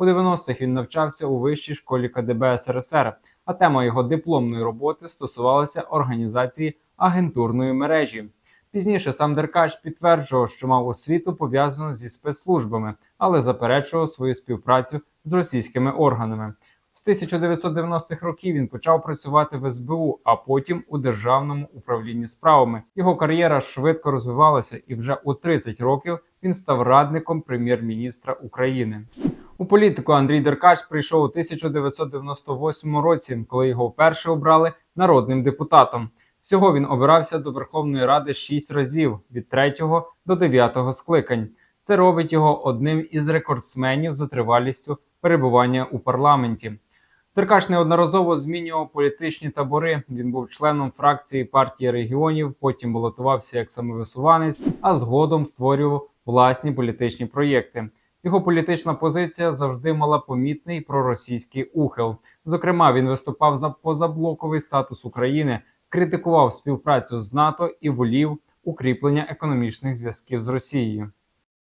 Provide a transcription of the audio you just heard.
У 90-х він навчався у вищій школі КДБ СРСР, а тема його дипломної роботи стосувалася організації агентурної мережі. Пізніше сам Деркач підтверджував, що мав освіту пов'язану зі спецслужбами, але заперечував свою співпрацю з російськими органами. З 1990-х років він почав працювати в СБУ, а потім у державному управлінні справами. Його кар'єра швидко розвивалася, і вже у 30 років він став радником прем'єр-міністра України. У політику Андрій Деркач прийшов у 1998 році, коли його вперше обрали народним депутатом. Всього він обирався до Верховної Ради 6 разів від 3 до 9 скликань. Це робить його одним із рекордсменів за тривалістю перебування у парламенті. Деркач неодноразово змінював політичні табори. Він був членом фракції партії регіонів, потім балотувався як самовисуванець, а згодом створював власні політичні проєкти. Його політична позиція завжди мала помітний проросійський ухил. Зокрема, він виступав за позаблоковий статус України, критикував співпрацю з НАТО і волів укріплення економічних зв'язків з Росією.